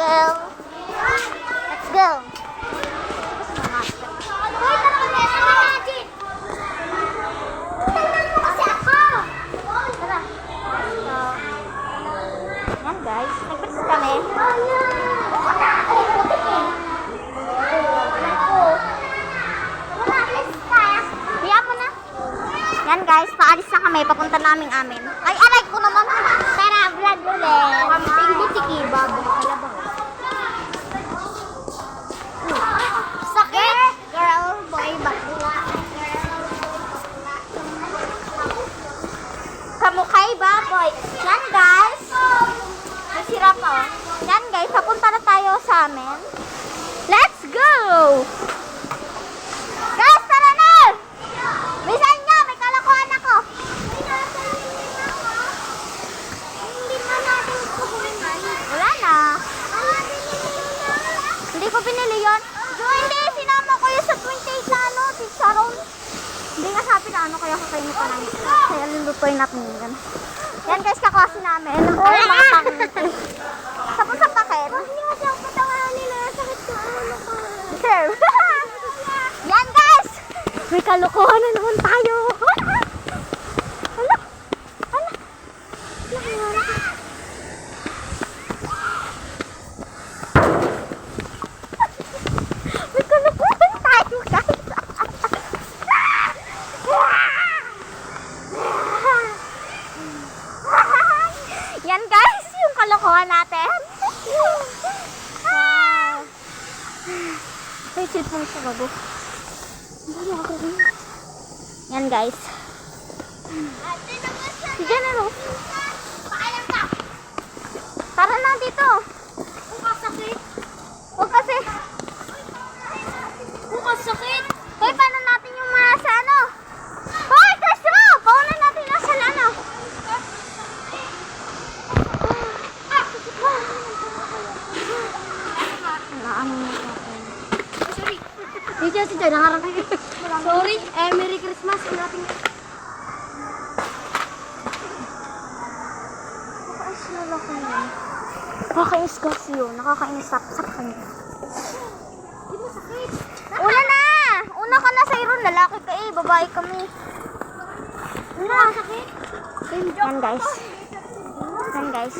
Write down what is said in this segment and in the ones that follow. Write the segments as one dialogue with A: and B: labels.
A: go. Let's go. Yan guys. Nag-practice kami. Yan guys, paalis na kami. Papunta naming amin. Ay, aray ko naman. Tara, vlog ulit. Sa amin. Let's go! Guys, tara na! Bisan nyo, may kalakuan ako. Hindi na natin kukunin. Wala na. Hindi ko binili yun. Hindi. Sinama ko yun sa 28 na ano, si Sharon. Hindi nga sabi na ano, kaya kakainin pa namin. Kaya lulutuin natin yun. Yan guys, kaklase namin. Ay, mga pangit. Tapos sa paket. Hindi kasi ako patawanan nila. Sakit ko ano ko. Sir. Yan guys! May kalokohan na naman tayo. Hala. Hala. Hala. May kalokohan tayo guys. Yan guys, yung kalokohan natin. Wow. Ay, cellphone ko bago. Hindi ako rin. Yan guys. Sige na no. Tara na dito. Huwag kasi. Huwag sakit. Hoy, paano natin yung mga sa ano? Hoy, Kasro! Paano natin yung sa ano? Naano na natin.
B: Kayo. Sorry, eh, Merry Christmas. Hanapin niyo.
A: Nakakainis na lang ko yun. Nakakainis kasi yun. Nakakainis sap-sap ka niya.
B: Di mo sakit.
A: Una na! Una ka na sa iron. Lalaki ka eh. Babae kami.
B: Una, sakit.
A: Yan guys. Yan guys.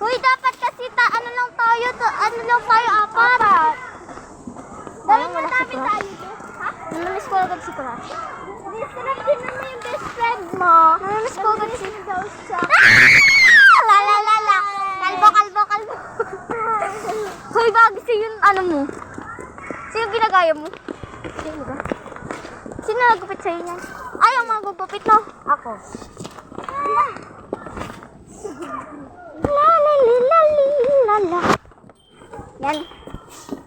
A: Uy, dapat kasi ta ano lang tayo. Ta, ano lang tayo, apat. Dahil wala si Crush. Ha? Namimiss ko agad si Crush.
B: Disturb din naman yung best friend mo.
A: Namimiss ko agad si
B: daw siya.
A: Ah! Lala, lala. Kalbo, kalbo, kalbo. Hoy, bagay sa'yo yung ano mo. Sino ginagaya mo? Sino ba? Sino nagupit sa'yo yan? Ay, ang mga gugupit no?
B: Ako.
A: La la li la li la la. Yan.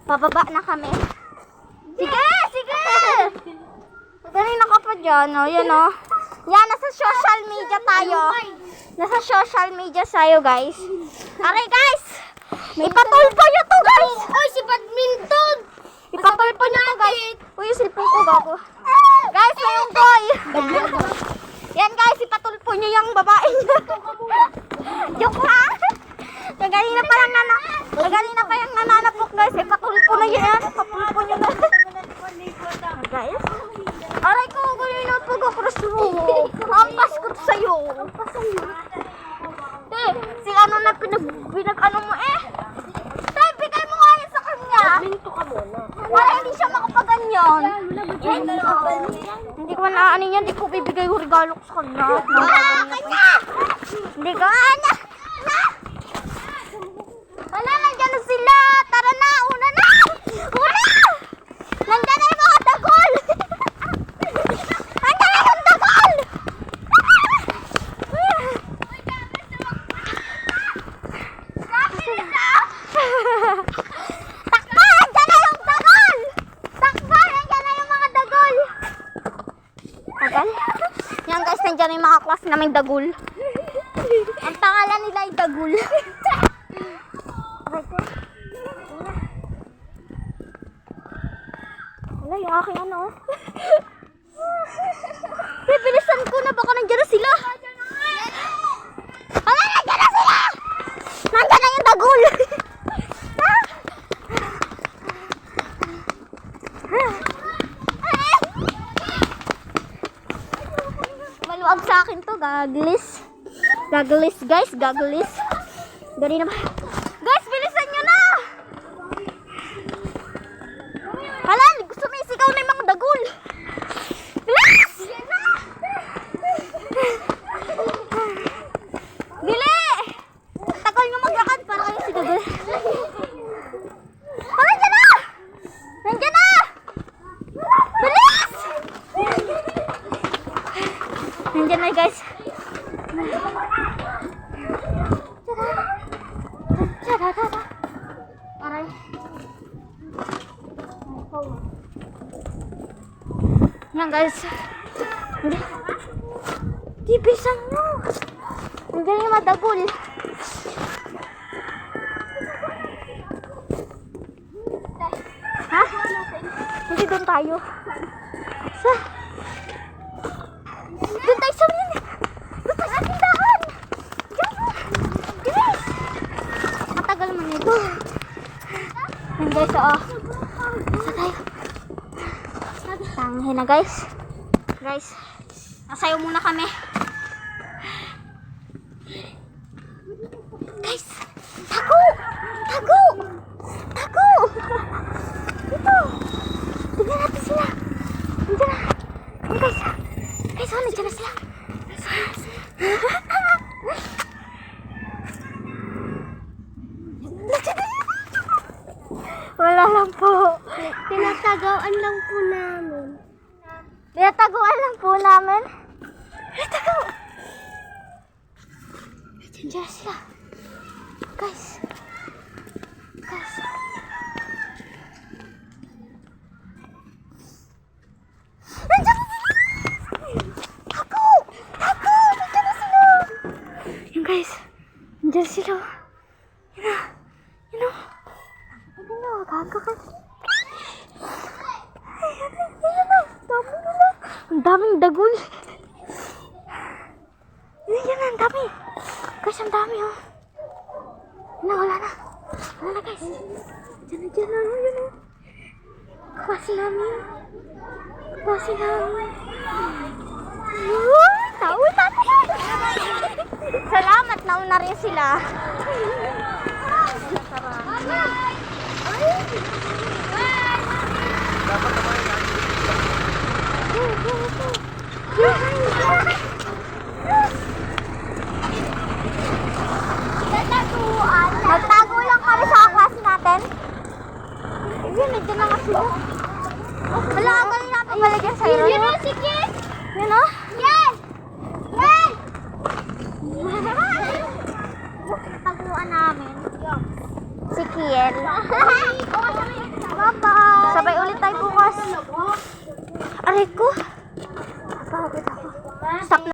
A: Pababa na kami. Sige, sige! Kanina ka pa dyan, oh. Yan, oh. Yan, nasa social media tayo. Nasa social media tayo, guys. Aray, guys! Ipatulpo nyo to, guys!
B: Oy, si badminton!
A: Ipatulpo nyo to, guys. Uy, yung cellphone ko, gago. Guys, may yung boy. Yan, guys, ipatulpo nyo yung babae nyo. Joke lang. Kaganina pa lang nana. Kaganina pa yung nananapok, guys. Ipatulpo na yan. Ipatulpo nyo na. guys. Aray ko, ganyan po ko cross mo. Hampas ko sa'yo. Sa'yo. Eh, si ano na pinag, pinag ano mo eh. Tay, bigay mo nga yan sa kanya.
B: Minto ka muna.
A: Para hindi siya makapaganyan. Hindi ko man ano yan, hindi ko bibigay yung regalo ko sa kanya. Hindi ko? Na! Wala, nandyan na sila. Tara na, una na! Una! Nandyan na yung mga dagol! Nandyan na yung dagol! Takbo! Nandyan na yung dagol! Takbo! Nandyan na yung mga dagol! Tagal? Yan guys, nandyan na yung naming dagul. Ang pangalan nila ay dagul. Wala yung aking ano. Bibilisan ko na baka nandyan na sila. Wala, nandyan na sila! Nandyan na yung to, gaglis. Gaglis, guys, gaglis. Dali na ba? Guys, bilisan nyo na! Hala, sumisigaw na yung mga dagol. Bilis! Bili! Tagal nyo maglakad para kayo si dagol. Oh, nandiyan na! Nandiyan na! Bilis! Nandiyan na guys. Aray. Yan guys. Di bisan mo. Nandiyan yung madagol. Ha? Hindi doon tayo. Sa? Doon tayo sa. Doon tayo sa tindahan. Bilis. Matagal ito. Yan guys, oh. Sa tayo. Tanghin na guys. Guys, nasayo muna kami. Guys, tago! Tago! Tago! Dito! Tignan natin sila. Nandiyan na. Guys. Guys, oh, nandiyan na sila. Wala lang po.
B: Tinatagaan lang po namin.
A: Tinataguan lang po namin. Tinatago! Nandiyan na sila. Guys. Guys. Nandiyan na sila! Ako! Ako! Nandiyan na sila! Yung guys. Nandiyan sila. Yun na. Yun na. Ano na? Gaga ka. Ayun na. Ayun na. Dami nila. Ang daming dagol. Yun, yun na. Ang dami. Guys, ang dami oh. Wala, wala na. Wala na guys. Diyan na, diyan na. Yun na. Kaklase namin. Kaklase namin. Ay, Tao natin. Salamat, nauna rin sila. Nagtago lang kami sa class natin. Ayun, nandiyan na nga sila. Wala, ang galing natin balik yan sa'yo.